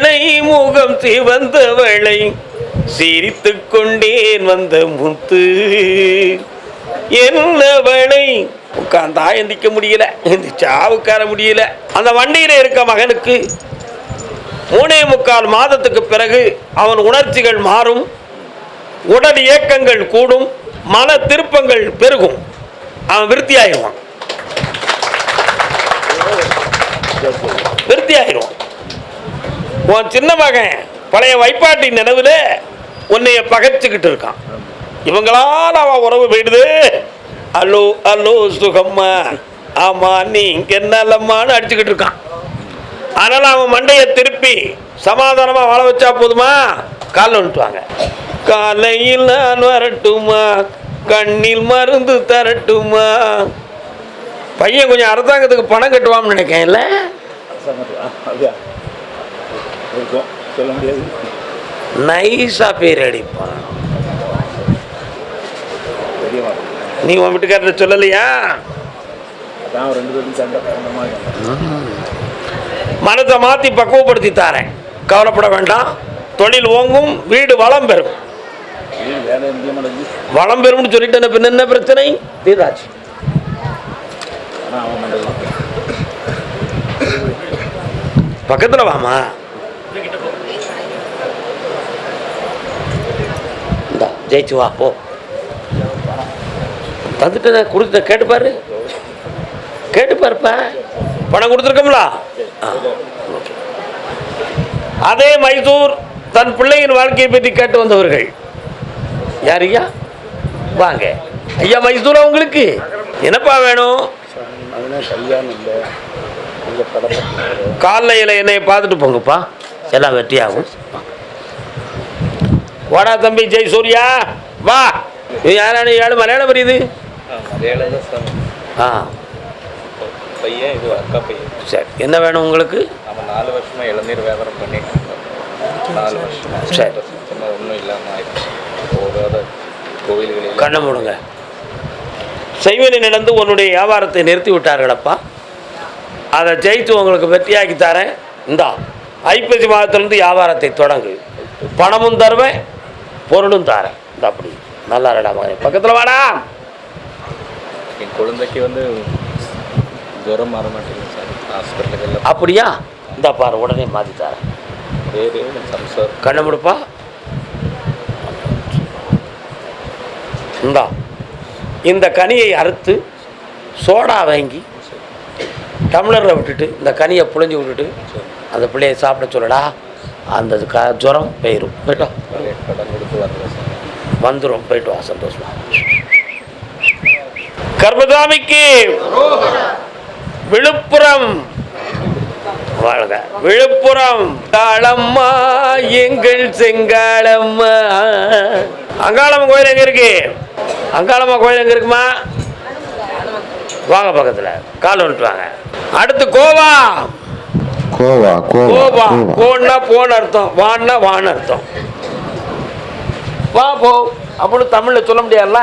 என்னவளை முகம் சிவந்தவளை சிரித்து கொண்டேன் வந்த முத்து. என்னவளை? உட்காந்தா எந்திக்க முடியல எந்திரிச்சா உட்கார முடியல. அந்த வண்டியில இருக்க மகனுக்கு மூணே முக்கால் மாதத்துக்கு பிறகு அவன் உணர்ச்சிகள் மாறும் உடல் இயக்கங்கள் கூடும் மன திருப்பங்கள் பெருகும். அவன் விருத்தி ஆயிடுவான் விருத்தி ஆயிடுவான் உன் சின்ன மகன் பழைய வைப்பாட்டி நினைவில் உன்னைய பகைச்சிக்கிட்டு இருக்கான். இவங்களால அவன் உறவு போயிடுது. அல்லோ அல்லோ சுகம்மா. ஆமா நீ என்னல்லம்மான்னு அடிச்சுக்கிட்டு இருக்கான். அதனால் அவன் மண்டையை திருப்பி சமாதானமாக வாழ வச்சா போதுமா? காலில் விட்டுவாங்க காலையில் நான் வரட்டுமா? கண்ணில் மருந்து தரட்டுமா? பையன் கொஞ்சம் அரசாங்கத்துக்கு பணம் கட்டுவான்னு நினைக்கேன் இல்லை இருக்கும். சொல்ல முடியாது. நைஸா பேர் அடிப்பான் நீ உன் வீட்டுக்காரர் சொல்லலையா? மனத்தை மாற்றி பக்குவப்படுத்தி தாரேன். கவலைப்பட வேண்டாம். தொழில் ஓங்கும் வீடு வளம் பெறும். வளம் பெறும்னு சொல்லிட்டு பின்ன என்ன பிரச்சனை? தீராச்சு பக்கத்தில் வாமா இந்தா ஜெயிச்சு வா போ. தந்துட்டு நான் கொடுத்த கேட்டுப்பாரு கேட்டுப்பாருப்பா பணம் கொடுத்துருக்கோம்ல? அதே மைசூர் தன் பிள்ளையின் வாழ்க்கையை பற்றி கேட்டு வந்தவர்கள். யார் ஐயா? வாங்க. ஐயா மைசூரா உங்களுக்கு? என்னப்பா வேணும்? காலையில் என்னை பார்த்துட்டு போங்கப்பா. எல்லாம் வெற்றியாகும் வாடா தம்பி ஜெய் சூர்யா. வா. நீ? யாரான ஏழு மலையாளம் புரியுது ஆ பையன் இது அக்கா பையன். சரி என்ன வேணும் உங்களுக்கு? அவன் நாலு வருஷமா இளநீர் வியாபாரம் பண்ணிட்டு. நாலு வருஷமா. சரி. ஒன்றும் இல்லாமல் ஆயிடுச்சு. போகாத. கோவில்களில் கண்ணை மூடுங்க. செய்வனை நடந்து உன்னுடைய வியாபாரத்தை நிறுத்தி விட்டார்களப்பா. அதை ஜெயித்து உங்களுக்கு வெற்றியாக்கி தரேன். இந்தா ஐப்பசி மாதத்திலிருந்து வியாபாரத்தை தொடங்கு. பணமும் தருவேன். பொருளும் தரேன். இந்த அப்படி. நல்லா இருடா மகனே. பக்கத்தில் வாடா. என் குழந்தைக்கு வந்து ஜுரம் மாற மாட்டேங்குது சார். ஹாஸ்பிட்டலுக்கு அப்படியா? இந்த பாரு உடனே மாற்றி தரேன். கண்ணை முடுப்பா. இந்தா. இந்த கனியை அறுத்து சோடா வாங்கி டம்ளரில் விட்டுட்டு இந்த கனியை புழிஞ்சு விட்டுட்டு அந்த பிள்ளையை சாப்பிட சொல்லடா. அந்த க ஜுரம் போயிடும் போயிட்டோ நிறைய கடன் கொடுத்து வரல சார் வந்துடும் போயிட்டு வா சந்தோஷமா. கர்மசாமிக்கு விழுப்புரம். வாழ்க. விழுப்புரம். தாளம்மா எங்கள் செங்காளம்மா. அங்காளம்மா கோயில் எங்க இருக்கு? அங்காளம்மா கோயில் எங்க இருக்குமா? வாங்க பக்கத்துல. கால் வாங்க. அடுத்து கோவா. கோவா கோவா கோவா. கோவா. கோன்னா போன அர்த்தம். வான்னா வான்னு அர்த்தம். வா போ அப்படின்னு தமிழில் சொல்ல முடியாதுல்ல?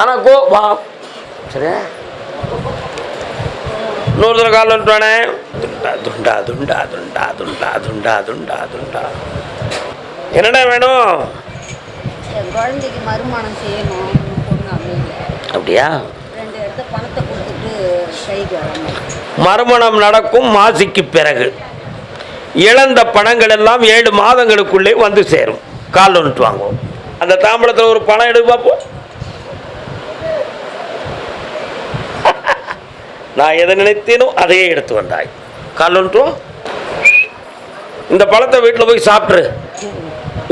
ஆனால் கோ வா. சரியா நூறு தடவை காலில் வந்துட்டானே. துண்டா துண்டா துண்டா துண்டா துண்டா துண்டா துண்டா என்னடா வேணும்? குழந்தைக்கு மறுமானம் செய்யணும் அப்படியா? மறுமணம் நடக்கும் மாசிக்கு பிறகு. இழந்த பணங்கள் எல்லாம் ஏழு மாதங்களுக்குள்ளே வந்து சேரும். கால் ஒன்று வாங்குவோம். அந்த தாம்பளத்தில் ஒரு பணம் எடுத்து பார்ப்போம் நான் எதை நினைத்தேனோ அதையே எடுத்து வந்தாய். கால் வந்துட்டு வா. இந்த பழத்தை வீட்டில் போய் சாப்பிட்ரு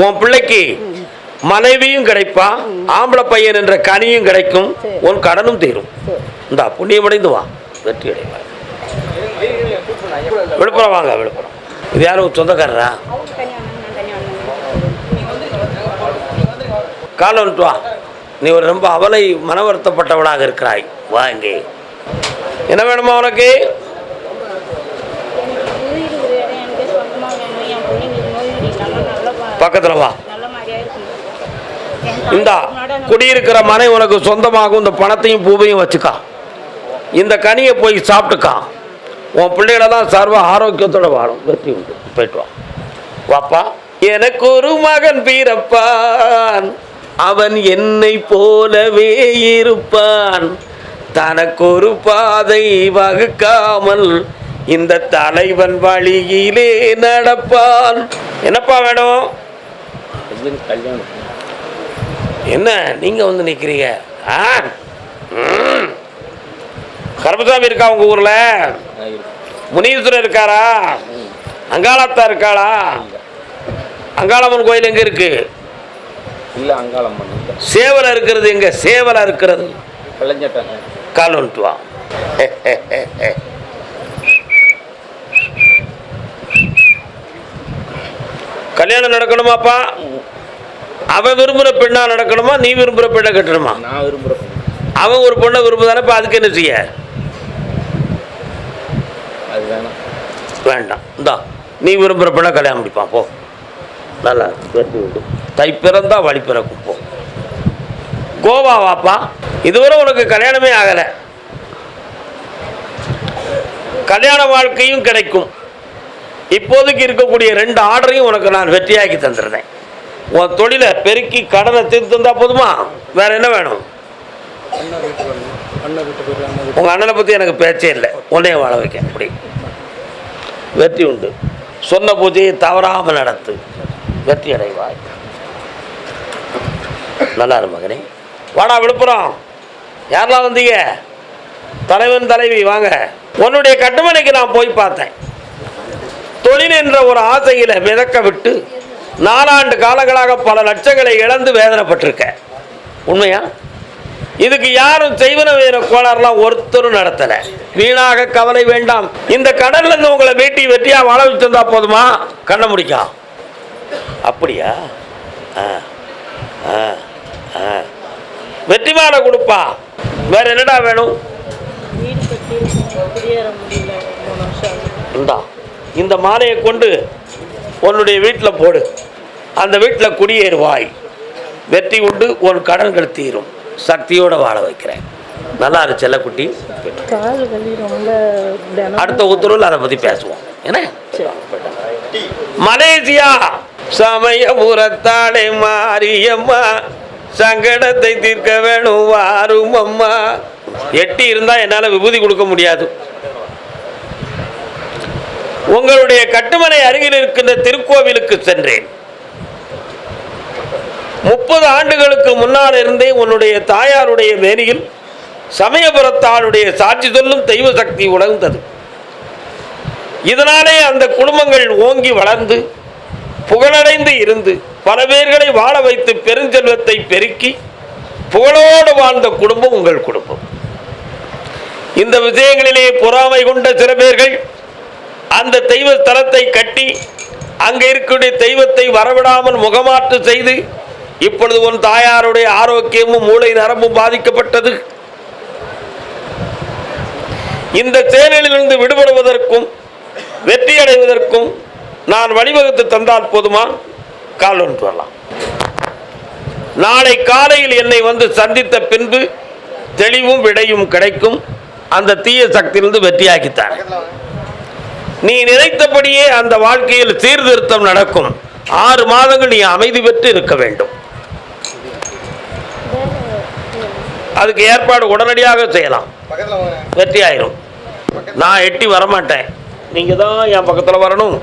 உன் பிள்ளைக்கு மனைவியும் கிடைப்பா ஆம்பளை பையன் என்ற கனியும் கிடைக்கும் உன் கடனும் தீரும். இந்த புண்ணியமடைந்து வா. வெற்றி அடைவாய். விழுப்புரம் வாங்க விழுப்புரம். இது யாரும் சொந்தக்காரரா? காலை வந்துட்டு வா நீ ஒரு ரொம்ப அவலை மனவருத்தப்பட்டவனாக இருக்கிறாய். வா இங்கே. என்ன வேணுமா உனக்கு? பக்கத்தில் வா. இந்தா குடியிருக்கிற மனை உனக்கு சொந்தமாகும். இந்த பணத்தையும் பூவையும் வச்சுக்கா. இந்த கனியை போய் சாப்பிட்டுக்கா. உன் பிள்ளைகளெல்லாம் சர்வ ஆரோக்கியத்தோட வாழும். வெற்றி உண்டு போயிட்டு வா. வாப்பா. எனக்கு ஒரு மகன் பீரப்பான் அவன் என்னை போலவே இருப்பான். தனக்கொரு பாதை வகுக்காமல் இந்த தலைவன் வழியிலே நடப்பான். என்னப்பா வேணும்? கல்யாணம். என்ன நீங்க வந்து நிக்கிறீங்க? ஆ? ம். கருப்பசாமி இருக்கா உங்க ஊர்ல. முனீஸ்வரர் இருக்காரா? அங்காளத்தா இருக்காளா? அங்காளம்மன் கோயில் எங்க இருக்கு? இல்லை அங்காளம் பண்ணி சேவலை இருக்கிறது எங்க? சேவலா இருக்கிறது கலைஞட்டாங்க கால் வந்துட்டு வா. கல்யாணம் நடக்கணுமாப்பா? அவன் விரும்புகிற பெண்ணா நடக்கணுமா? நீ விரும்புகிற பெண்ணை கட்டணுமா? நான் விரும்புகிற பொண்ணு. அவன் ஒரு பொண்ணை விரும்புதானே? இப்போ அதுக்கு என்ன செய்ய? அது வேணாம். வேண்டாம். இந்தா நீ விரும்புகிற பெண்ணை கல்யாணம் முடிப்பான். போ. நல்லா வெற்றி உண்டு தை பிறந்தால் வழி பிறக்கும் கோவா வாப்பா. இதுவரை உனக்கு கல்யாணமே ஆகலை. கல்யாண வாழ்க்கையும் கிடைக்கும். இப்போதைக்கு இருக்கக்கூடிய ரெண்டு ஆர்டரையும் உனக்கு நான் வெற்றியாக்கி தந்துடுறேன் உன் தொழிலை பெருக்கி கடனை தீர்த்து தந்தால் போதுமா? வேற என்ன வேணும்? உங்கள் அண்ணனை பற்றி எனக்கு பேச்சே இல்லை. உன்னைய வாழ வைக்க அப்படி. வெற்றி உண்டு. சொன்ன பூஜையை தவறாமல் நடத்து. வெற்றி அடைவாய் நல்லா மகனே. வாடா விழுப்புரம். யாரெல்லாம் வந்தீங்க? தலைவன் தலைவி வாங்க. உன்னுடைய கட்டுமனைக்கு நான் போய் பார்த்தேன். தொழில் என்ற ஒரு ஆசையில மிதக்க விட்டு நாலாண்டு காலங்களாக பல லட்சங்களை இழந்து வேதனைப்பட்டிருக்க உண்மையா? இதுக்கு யாரும் செய்வன வேற கோளாறுலாம் ஒருத்தரும் நடத்தல. வீணாக கவலை வேண்டாம். இந்த கடல்ல இருந்து உங்களை மீட்டி வெட்டியா வாழ வச்சிருந்தா போதுமா? கண்ண முடிக்கலாம் அப்படியா? ஆ ஆ ஆ. வெற்றி மாலை கொடுப்பா. வேற என்னடா வேணும். இந்தா இந்த மாலையை கொண்டு உன்னுடைய வீட்டில் போடு. அந்த வீட்டில் குடியேறுவாய். வெற்றி உண்டு உன் கடன்கள் தீரும். சக்தியோட வாழ வைக்கிறேன். நல்லா இரு செல்லக்குட்டி. அடுத்த உத்தரவில் அதை பற்றி பேசுவோம். என்ன? மலேசியா! சமயபுரத்தாடே மாரியம்மா சங்கடத்தை தீர்க்க வேணும் வாரும் அம்மா எட்டி இருந்தால் என்னால் விபூதி கொடுக்க முடியாது. உங்களுடைய கட்டுமனை அருகில் இருக்கின்ற திருக்கோவிலுக்கு சென்றேன். முப்பது ஆண்டுகளுக்கு முன்னால் இருந்தே உன்னுடைய தாயாருடைய மேனியில் சமயபுரத்தாளுடைய சாட்சி சொல்லும் தெய்வ சக்தி உணர்ந்தது இதனாலே அந்த குடும்பங்கள் ஓங்கி வளர்ந்து புகழடைந்து இருந்து பல பேர்களை வாழ வைத்து பெருஞ்செல்வத்தை பெருக்கி புகழோடு வாழ்ந்த குடும்பம் உங்கள் குடும்பம். இந்த விஷயங்களிலே பொறாமை கொண்ட சில பேர்கள் அந்த தெய்வ ஸ்தலத்தை கட்டி அங்கே இருக்கக்கூடிய தெய்வத்தை வரவிடாமல் முகமாற்று செய்து இப்பொழுது உன் தாயாருடைய ஆரோக்கியமும் மூளை நரம்பும் பாதிக்கப்பட்டது. இந்த செயலிலிருந்து விடுபடுவதற்கும் வெற்றி அடைவதற்கும் நான் வழிவகுத்து தந்தால் போதுமா? கால் ஒன்று வரலாம். நாளை காலையில் என்னை வந்து சந்தித்த பின்பு தெளிவும் விடையும் கிடைக்கும். அந்த தீய சக்தியிலிருந்து வெற்றியாக்கித்தார். நீ நினைத்தபடியே அந்த வாழ்க்கையில் சீர்திருத்தம் நடக்கும். ஆறு மாதங்கள் நீ அமைதி பெற்று இருக்க வேண்டும். அதுக்கு ஏற்பாடு உடனடியாக செய்யலாம். வெற்றி ஆயிரும் நான் எட்டி வரமாட்டேன். நீங்க தான் என் பக்கத்தில் வரணும்.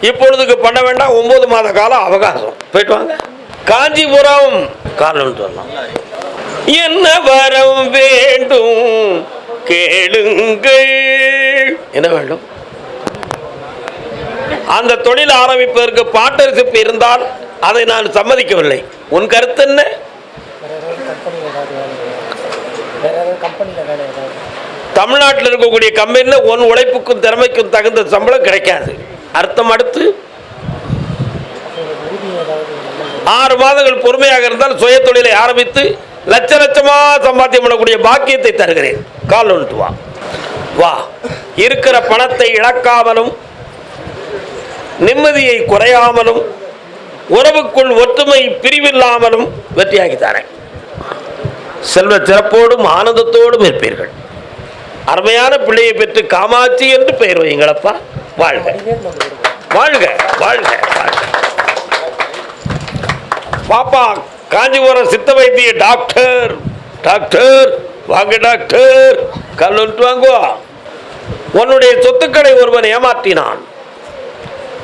இப்பொழுதுக்கு பண்ண வேண்டாம். ஒன்பது மாத காலம் அவகாசம். போயிட்டு வாங்க. காஞ்சிபுரம். காரணம் சொல்லலாம் என்ன வரம் வேண்டும்? கேளுங்கள். என்ன வேண்டும்? அந்த தொழில் ஆரம்பிப்பதற்கு பார்ட்னர்ஷிப் இருந்தால் அதை நான் சம்மதிக்கவில்லை. உன் கருத்து என்ன? தமிழ்நாட்டில் இருக்கக்கூடிய கம்பெனியில் உன் உழைப்புக்கும் திறமைக்கும் தகுந்த சம்பளம் கிடைக்காது. அர்த்தம் அடுத்து ஆறு மாதங்கள் பொறுமையாக இருந்தால் சுய தொழிலை ஆரம்பித்து லட்ச லட்சமாக சம்பாத்தியம் பண்ணக்கூடிய பாக்கியத்தை தருகிறேன். கால் ஒன்று வா. வா. இருக்கிற பணத்தை இழக்காமலும் நிம்மதியை குறையாமலும் உறவுக்குள் ஒற்றுமை பிரிவில்லாமலும் வெற்றியாகி தாரேன். செல்வ சிறப்போடும் ஆனந்தத்தோடும் இருப்பீர்கள். அருமையான பிள்ளையை பெற்று காமாட்சி என்று பெயர் வையுங்களப்பா. வாழ்க. வாழ்க வாழ்க வாழ்க. பாப்பா காஞ்சிபுரம் சித்த வைத்திய டாக்டர் டாக்டர் வாங்க டாக்டர். கல்லுன்ட்டு வாங்குவா. உன்னுடைய சொத்துக்களை ஒருவன் ஏமாற்றினான்.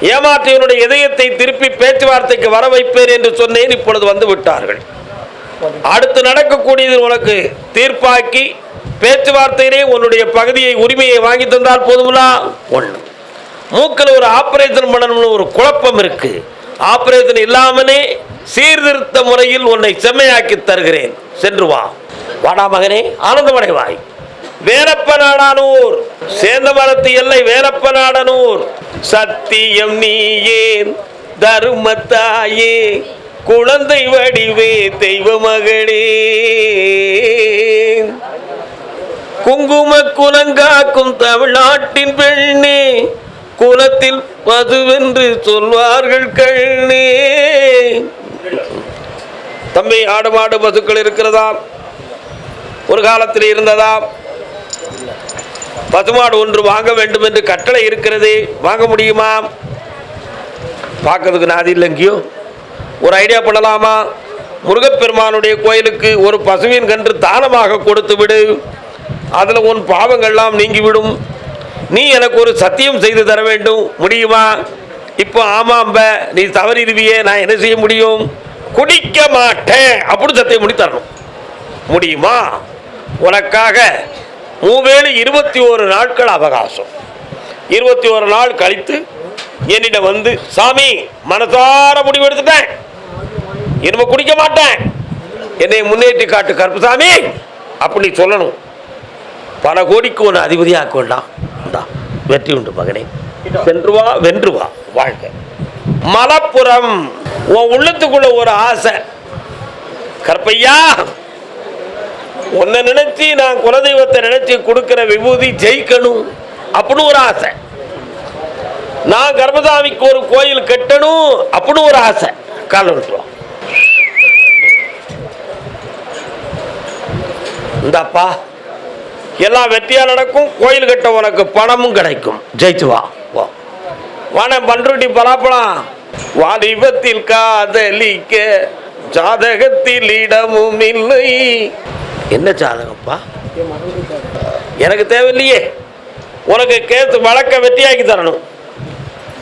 ஏமாற்றியவனுடைய இதயத்தை திருப்பி பேச்சுவார்த்தைக்கு வர வைப்பேன் என்று சொன்னேன் இப்பொழுது வந்து விட்டார்கள். அடுத்து நடக்கக்கூடியது உனக்கு தீர்ப்பாக்கி பேச்சுவார்த்தையிலே உன்னுடைய பகுதியை உரிமையை வாங்கி தந்தால் போதுங்களா ஒன்று மூக்கில் ஒரு ஆப்ரேஷன் பண்ணணும்னு ஒரு குழப்பம் இருக்கு. ஆப்ரேஷன் இல்லாமலே சீர்திருத்த முறையில் உன்னை செம்மையாக்கி தருகிறேன். சென்று வா. வாடா மகனே. ஆனந்தமடைவாய் வேரப்ப நாடானூர் சேந்தமரத்து எல்லை வேரப்ப நாடனூர் சத்தியம் நீ ஏன் தருமத்தாயே குழந்தை வடிவே தெய்வ மகளே. குங்கும குலங்காக்கும் தமிழ்நாட்டின் பெண்ணே குலத்தில் மதுவென்று சொல்வார்கள் கண்ணே. தம்பி ஆடு மாடு பசுக்கள் இருக்கிறதா ஒரு காலத்தில் இருந்ததா பசுமாடு ஒன்று வாங்க வேண்டும் என்று கட்டளை இருக்கிறது. வாங்க முடியுமா? பார்க்கறதுக்கு நாதி இல்லைங்கயோ ஒரு ஐடியா பண்ணலாமா? முருகப்பெருமானுடைய கோயிலுக்கு ஒரு பசுவின் கன்று தானமாக கொடுத்து விடு. அதில் உன் பாவங்கள்லாம் நீங்கிவிடும். நீ எனக்கு ஒரு சத்தியம் செய்து தர வேண்டும். முடியுமா? இப்போ ஆமாம்ப நீ தவறிடுவியே நான் என்ன செய்ய முடியும்? குடிக்க மாட்டேன். அப்படி சத்தியம் பண்ணி தரணும். முடியுமா? உனக்காக மூவேலு இருபத்தி ஒரு நாட்கள் அவகாசம். இருபத்தி ஒரு நாள் கழித்து என்னிடம் வந்து சாமி மனசார முடிவு எடுத்துட்டேன். இனிமே குடிக்க மாட்டேன். என்னை முன்னேற்றி காட்டு கருப்புசாமி அப்படி சொல்லணும். பல கோடிக்கு ஒன்று அதிபதியாக்க வேண்டாம் இந்தா, வெற்றி உண்டு மகனே. சென்று வா வென்று வா வாழ்க. மலப்புறம் உன் உள்ளத்துக்குள்ள ஒரு ஆசை. கற்பையா உன்னை நினைச்சு நான் குலதெய்வத்தை நினைச்சு கொடுக்கிற விபூதி ஜெயிக்கணும் அப்படின்னு ஒரு ஆசை. நான் கர்மசாமிக்கு ஒரு கோயில் கட்டணும் அப்படின்னு ஒரு ஆசை. கால விட்டுருவோம் இந்தாப்பா எல்லாம் வெற்றியா நடக்கும் கோயில் கட்ட உனக்கு பணமும் கிடைக்கும். ஜெயிச்சு வா. வா. வான பன்ருட்டி பலாப்பழம். வாலிபத்தில் காதலிக்க ஜாதகத்தில் இடமும் இல்லை. என்ன ஜாதகப்பா? எனக்கு தேவையில்லையே. உனக்கு கேத்து வழக்க வெற்றியாக்கி தரணும்.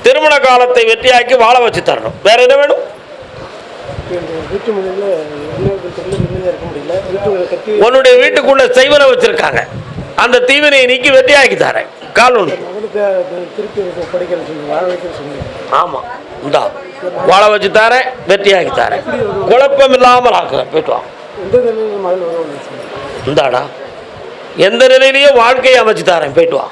திருமண காலத்தை வெற்றியாக்கி வாழ வச்சு தரணும். வேற என்ன வேணும்? உன்னுடைய வீட்டுக்குள்ள செய்வன வச்சிருக்காங்க. அந்த தீவினை நீக்கி வெற்றியாக்கி தரேன். கால் ஆமாம் ஆமா. இந்தா. வாழ வச்சு தரேன் வெட்டியாக்கி தரேன். குழப்பம் இல்லாமல் ஆக்குறேன். போயிட்டு வா. எந்த இந்தாடா. எந்த நிலையிலையும் வாழ்க்கையை அமைச்சு தரேன். போயிட்டு வா.